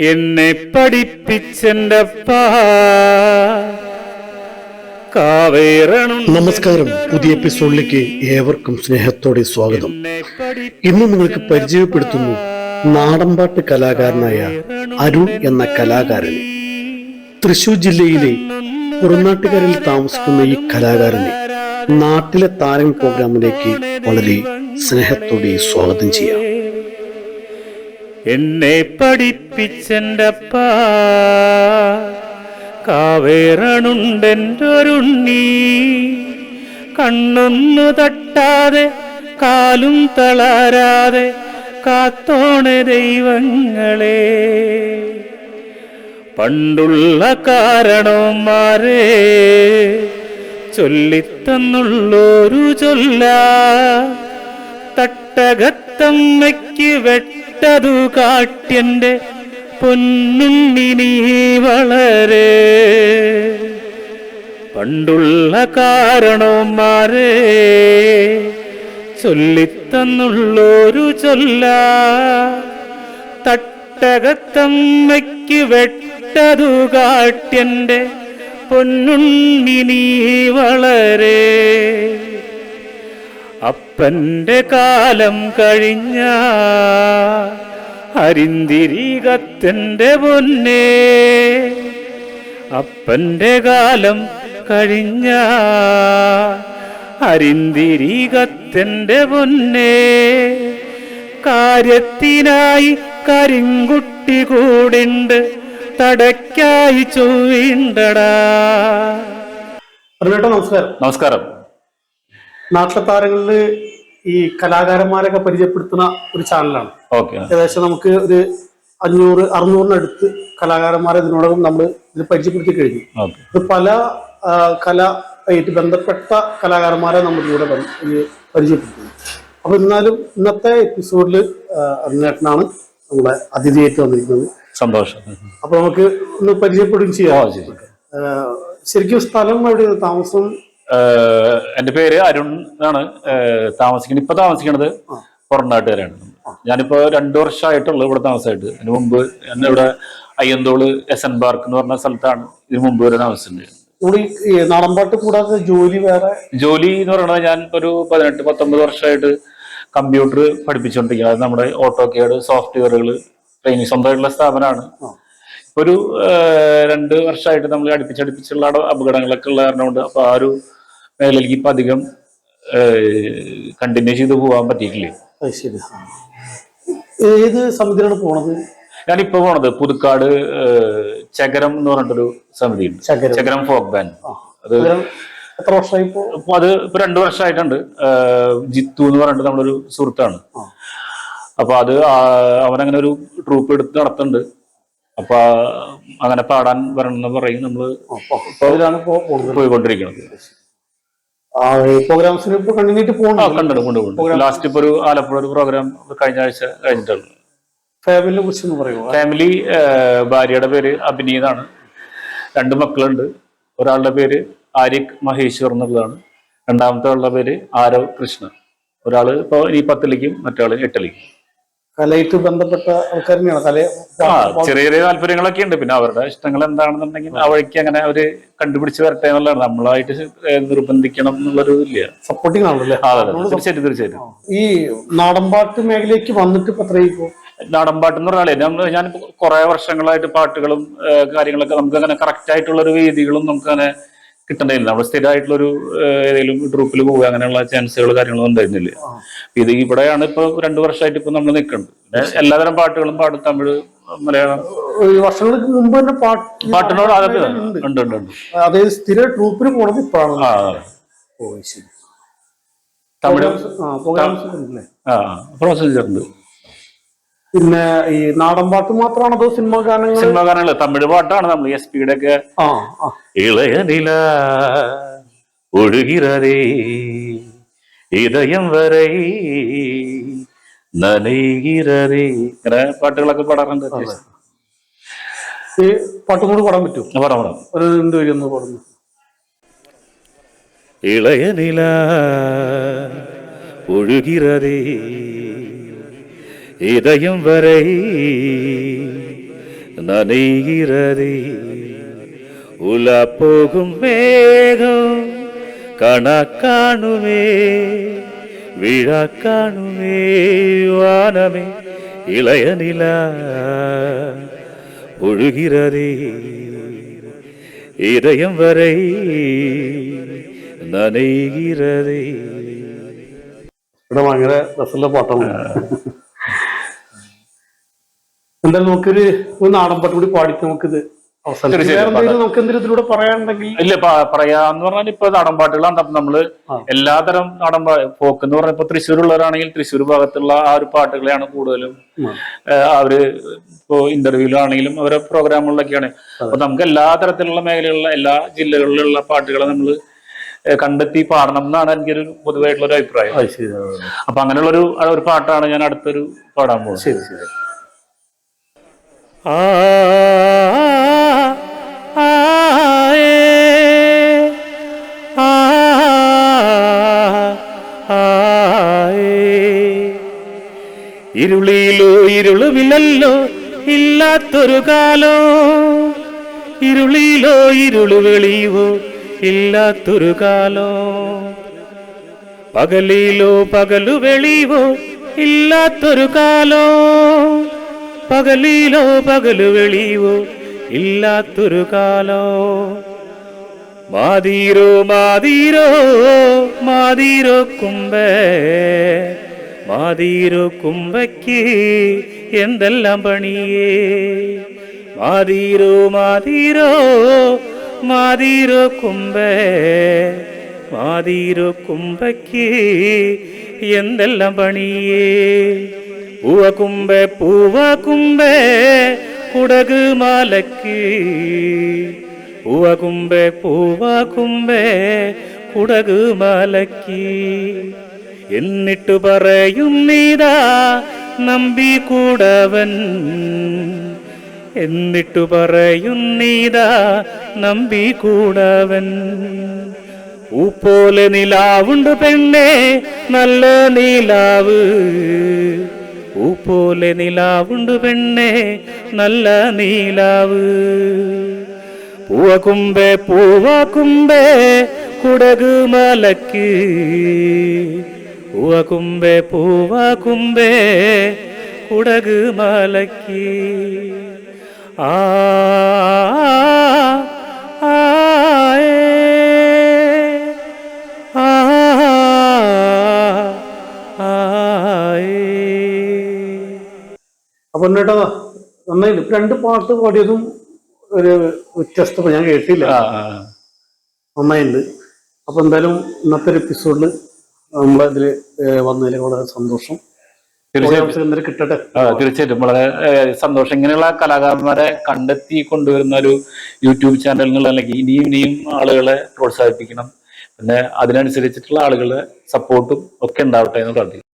എന്നെ പഠിപ്പിച്ചെന്റപ്പാ. കാവേറണും നമസ്കാരം. പുതിയ എപ്പിസോഡിലേക്ക് ഏവർക്കും സ്നേഹത്തോടെ സ്വാഗതം. ഇന്ന് നിങ്ങൾക്ക് പരിചയപ്പെടുത്തുന്നു നാടൻപാട്ട് കലാകാരനായ അരുൺ എന്ന കലാകാരനെ തൃശൂർ ജില്ലയിലെ പുറനാട്ടുകാരിൽ താമസിക്കുന്ന ഈ കലാകാരനെ നാട്ടിലെ താരം പ്രോഗ്രാമിലേക്ക് വളരെ സ്നേഹത്തോടെ സ്വാഗതം ചെയ്യാം. എന്നെ പഠിപ്പിച്ചെന്റപ്പ. കാവേറണുണ്ടെന്റൊരുണ്ണി കണ്ണൊന്നു തട്ടാതെ കാലും തളരാതെ കാത്തോണ ദൈവങ്ങളെ. പണ്ടുള്ള കാരണവന്മാരെ ചൊല്ലിത്തന്നുള്ളൊരു ചൊല്ല. തട്ടകത്തമ്മയ്ക്ക് വെട്ടതു കാട്ടിയന്റെ പൊന്നുണ്ണിനി വളരെ. പണ്ടുള്ള കാരണവന്മാരെ ചൊല്ലിത്തന്നുള്ളൊരു ചൊല്ല. തട്ടകത്തമ്മയ്ക്ക് വെട്ടതു കാട്ടിയന്റെ പൊന്നുണ്ണിനി വളരെ. അപ്പന്റെ കാലം കഴിഞ്ഞ ഹരിന്തിരികത്തിന്റെ പൊന്നേ. അപ്പന്റെ കാലം കഴിഞ്ഞ ഹരിന്തിരികത്തിന്റെ പൊന്നേ. കാര്യത്തിനായി കരിങ്കുട്ടി കൂടിണ്ട് തടയ്ക്കായി ചൊവ്വിണ്ടടാ. നമസ്കാരം. നമസ്കാരം. നാട്ടിലെ താരങ്ങളിൽ ഈ കലാകാരന്മാരൊക്കെ പരിചയപ്പെടുത്തുന്ന ഒരു ചാനലാണ്. ഓക്കെ. ഏകദേശം നമുക്ക് ഒരു അഞ്ഞൂറ് അറുന്നൂറിനടുത്ത് കലാകാരന്മാരെ ഇതിനോടകം നമ്മൾ ഇത് പരിചയപ്പെടുത്തി കഴിഞ്ഞു. ഇത് പല കല ആയിട്ട് ബന്ധപ്പെട്ട കലാകാരന്മാരെ നമ്മൾ ഇവിടെ പരിചയപ്പെടുത്തി അപ്പൊ എന്നാലും ഇന്നത്തെ എപ്പിസോഡിൽ അരുണേട്ടനാണ് നമ്മുടെ അതിഥിയായിട്ട് വന്നിരിക്കുന്നത്. സന്തോഷം. അപ്പൊ നമുക്ക് ഒന്ന് പരിചയപ്പെടുകയും ചെയ്യാം. ശരിക്കും സ്ഥലം എവിടെയാണ്? താമസം എന്റെ പേര് അരുൺ എന്നാണ്. താമസിക്കുന്നത്. ഇപ്പൊ താമസിക്കുന്നത് പുറം നാട്ടുകാരാണ് ഞാനിപ്പോ രണ്ടു വർഷമായിട്ടുള്ളൂ ഇവിടെ താമസമായിട്ട്. അതിന് മുമ്പ് ഞാൻ ഇവിടെ അയ്യന്തോൾ എസ് എൻ പാർക്ക് എന്ന് പറഞ്ഞ സ്ഥലത്താണ് ഇതിന് മുമ്പ് വരെ താമസിച്ചിട്ടുണ്ട് ഈ നാടൻപാട്ട് കൂടാതെ ജോലി വേറെ? ജോലി എന്ന് പറയുന്നത് ഞാൻ ഒരു പതിനെട്ട് പത്തൊമ്പത് വർഷമായിട്ട് കമ്പ്യൂട്ടർ പഠിപ്പിച്ചുകൊണ്ടിരിക്കുന്നത് അത് നമ്മുടെ ഓട്ടോ കേഡ് സോഫ്റ്റ്വെയറുകൾ ട്രെയിനിങ് സ്വന്തമായിട്ടുള്ള സ്ഥാപനമാണ്. ഇപ്പൊ ഒരു രണ്ട് വർഷമായിട്ട് നമ്മൾ അടുപ്പിച്ചടുപ്പിച്ചുള്ള അട- അപകടങ്ങളൊക്കെ ഉള്ള കാരണം കൊണ്ട് അപ്പൊ ആ ഒരു മേഖലയിലേക്ക് ഇപ്പൊ അധികം കണ്ടിന്യൂ ചെയ്ത് പോകാൻ പറ്റിയിട്ടില്ല? ശരി. ഏത് സമിതിയിലാണ് പോണത്? ഞാനിപ്പോ പോണത് പുതുക്കാട് ചകരം എന്ന് പറഞ്ഞിട്ടൊരു സമിതി ചകരം. Folk band. അത് എത്ര വർഷമായി ഇപ്പോ? അത് ഇപ്പൊ രണ്ടു വർഷമായിട്ടുണ്ട്. ജിത്തു എന്ന് പറഞ്ഞിട്ട് നമ്മളൊരു സുഹൃത്താണ്. അപ്പൊ അത് അവനങ്ങനെ ഒരു ട്രൂപ്പ് എടുത്ത് നടത്തുന്നുണ്ട്. അപ്പൊ അങ്ങനെ പാടാൻ വരണം എന്ന് പറയും നമ്മൾ. പോയിക്കൊണ്ടിരിക്കുന്നത്. പ്രോഗ്രാംസിന് ഇപ്പൊ കണ്ടിന്യൂ ആ പോകുന്നുണ്ട് ലാസ്റ്റ് ഇപ്പൊ ഒരു ആലപ്പുഴ ഒരു പ്രോഗ്രാം കഴിഞ്ഞ ആഴ്ച കഴിഞ്ഞിട്ടുള്ളു ഫാമിലിനെ കുറിച്ച് ഒന്ന് പറയുമോ ഫാമിലി ഭാര്യയുടെ പേര് അഭിനീതാണ്. രണ്ട് മക്കളുണ്ട്. ഒരാളുടെ പേര് ആര്യക് മഹേശ്വർ എന്നുള്ളതാണ്. രണ്ടാമത്തെ ആളുടെ പേര് ആരവ് കൃഷ്ണ ഒരാൾ ഇപ്പൊ ഈ പത്തിലേക്കും മറ്റാൾ എട്ടിലേക്കും. കലയായിട്ട് ബന്ധപ്പെട്ട ആൾക്കാർ തന്നെയാണ് കല ചെറിയ ചെറിയ താല്പര്യങ്ങളൊക്കെ ഉണ്ട്. പിന്നെ അവരുടെ ഇഷ്ടങ്ങൾ എന്താണെന്നുണ്ടെങ്കിൽ ആ വഴിക്ക് അങ്ങനെ അവർ കണ്ടുപിടിച്ച് വരട്ടെ എന്നുള്ളതാണ്. നമ്മളായിട്ട് നിർബന്ധിക്കണം എന്നുള്ളൊരു ഇല്ല സപ്പോർട്ടിങ് ആണല്ലേ. തീർച്ചയായിട്ടും തീർച്ചയായിട്ടും. ഈ നാടൻപാട്ട് മേഖലയ്ക്ക് വന്നിട്ട് ഇപ്പൊ അത്രയും നാടൻപാട്ട് എന്ന് പറഞ്ഞാൽ ഞാൻ ഞാൻ കുറെ വർഷങ്ങളായിട്ട് പാട്ടുകളും കാര്യങ്ങളൊക്കെ നമുക്ക് അങ്ങനെ കറക്റ്റ് ആയിട്ടുള്ള ഒരു വേദികളും നമുക്ക് അങ്ങനെ കിട്ടണ്ടില്ല നമ്മുടെ സ്ഥിരമായിട്ടുള്ള ഒരു ഏതെങ്കിലും ട്രൂപ്പിൽ പോവുക അങ്ങനെയുള്ള ചാൻസുകൾ കാര്യങ്ങളൊന്നും ഉണ്ടായിരുന്നില്ല. ഇത് ഇവിടെയാണ് ഇപ്പൊ രണ്ടു വർഷമായിട്ട് ഇപ്പൊ നമ്മൾ നിൽക്കുന്നത് എല്ലാതരം പാട്ടുകളും പാടും തമിഴ് മലയാളം. വർഷങ്ങൾക്ക് മുമ്പ് തന്നെ പാട്ട് പാട്ടിനോട് ഉണ്ട് ഉണ്ട് ഉണ്ട്. അതായത് സ്ഥിര ട്രൂപ്പിന് പോണത് ഇപ്പോഴാണ് തമിഴ്. ആ ആ പ്രൊസീജറുണ്ട് പിന്നെ ഈ നാടൻ പാട്ട് മാത്രമാണ് അതോ സിനിമ ഗാനങ്ങൾ സിനിമ ഗാനങ്ങൾ തമിഴ് പാട്ടാണ് നമ്മൾ എസ് പിയുടെ ഒക്കെ ഇളയ നില ഒഴുകിറതേ ഇതയം വരെ നനയുകിറതേ ഇങ്ങനെ പാട്ടുകളൊക്കെ പാടാറുണ്ട്. ഈ പാട്ടും കൂടി പാടാൻ പറ്റും പാടാം പറ ഒരു എന്ത് വരും പാടുന്നു. ഇളയ നില ഒഴുകിറതേ ഇതയും വരെ നനീകിരതി ഉലപ്പോകും മേഘം കണക്കാണുമേ വിഴ കാണുമേ വാനമേ ഇളയ നില ഒഴുകിരതി ഇതയം വരെ നനീകിരതി ഇവിടെ ഭയങ്കര രസമുള്ള പാട്ടാണ്. എന്തായാലും നമുക്കൊരു ഒരു നാടൻ പാട്ട് കൂടി പാടിയിട്ട് നമുക്കിത് ഇല്ല പറയാന്ന് പറഞ്ഞാൽ ഇപ്പൊ നാടൻ പാട്ടുകളാണ്. അപ്പൊ നമ്മൾ എല്ലാതരം നാടൻ പോക്ക് ഫോക്ക് എന്ന് പറഞ്ഞാൽ ഇപ്പൊ തൃശ്ശൂരുള്ളവരാണെങ്കിൽ തൃശ്ശൂർ ഭാഗത്തുള്ള ആ ഒരു പാട്ടുകളെയാണ് കൂടുതലും അവർ ഇപ്പോ ഇന്റർവ്യൂലാണെങ്കിലും അവരെ പ്രോഗ്രാമുകളിലൊക്കെയാണ് അപ്പൊ നമുക്ക് എല്ലാ തരത്തിലുള്ള മേഖലകളിലുള്ള എല്ലാ ജില്ലകളിലുള്ള പാട്ടുകളെ നമ്മൾ കണ്ടെത്തി പാടണം എന്നാണ് എനിക്കൊരു പൊതുവായിട്ടുള്ള ഒരു അഭിപ്രായം അപ്പൊ അങ്ങനെയുള്ള ഒരു ഒരു പാട്ടാണ് ഞാൻ അടുത്തൊരു പാടാൻ പോകുന്നത്. ആ. ഇരുളിയിലോ ഇരുളുവിലല്ലോ ഇല്ലാത്തൊരു കാലോ. ഇരുളിയിലോ ഇരുളു വെളിയോ ഇല്ലാത്തൊരു കാലോ. പകലിലോ പകലു വെളിയോ ഇല്ലാത്തൊരു കാലോ. പകലിലോ പകലു വെളിവോ ഇല്ലാത്തൊരു കാലോ? മാതീരോ മാതീരോ മാതീരോ കുമ്പേ മാതീരോ കുമ്പയ്ക്ക് എന്തെല്ലാം പണിയേ? മാതീരോ മാതീരോ മാതീരോ കുമ്പേ മാതീരോ കുമ്പയ്ക്ക് എന്തെല്ലാം പണിയേ? പൂവ കുമ്പേ പൂവ കുമ്പേ കുടക് മാലക്ക്. പൂവ കുമ്പേ പൂവ കുമ്പേ കുടക് മാലക്ക്. എന്നിട്ടു പറയും നീതാ നമ്പി കൂടവൻ. എന്നിട്ടു നീതാ നമ്പി കൂടവൻ. പൂപ്പോലെ നിലാവുണ്ട് പെണ്ണെ നല്ല നീലാവ്. ഊപ്പോലെ നിലാവുണ്ട് പെണ്ണെ നല്ല നീലാവ്. പൂവകുമ്പേ പൂവാക്കുമ്പേ കുടക് മലക്ക്. പൂവകുമ്പേ പൂവാക്കുമ്പേ കുടക് മലക്ക്. ആ ആ അപ്പൊ എന്നേട്ടാ നന്നായി രണ്ട് പാട്ട് പാടിയതും ഒരു വ്യത്യസ്ത ഞാൻ കേട്ടില്ല. നന്നായിട്ടുണ്ട് അപ്പൊ എന്തായാലും ഇന്നത്തെ ഒരു എപ്പിസോഡിൽ നമ്മളതിൽ വന്നതിൽ വളരെ സന്തോഷം. തീർച്ചയായിട്ടും. കിട്ടട്ടെ? തീർച്ചയായിട്ടും. വളരെ സന്തോഷം. ഇങ്ങനെയുള്ള കലാകാരന്മാരെ കണ്ടെത്തി കൊണ്ടുവരുന്ന ഒരു യൂട്യൂബ് ചാനലുകൾ അല്ലെങ്കിൽ ഇനിയും ഇനിയും ആളുകളെ പ്രോത്സാഹിപ്പിക്കണം. പിന്നെ അതിനനുസരിച്ചിട്ടുള്ള ആളുകളുടെ സപ്പോർട്ടും ഒക്കെ ഉണ്ടാവട്ടെ എന്ന് പ്രാർത്ഥിക്കുന്നു.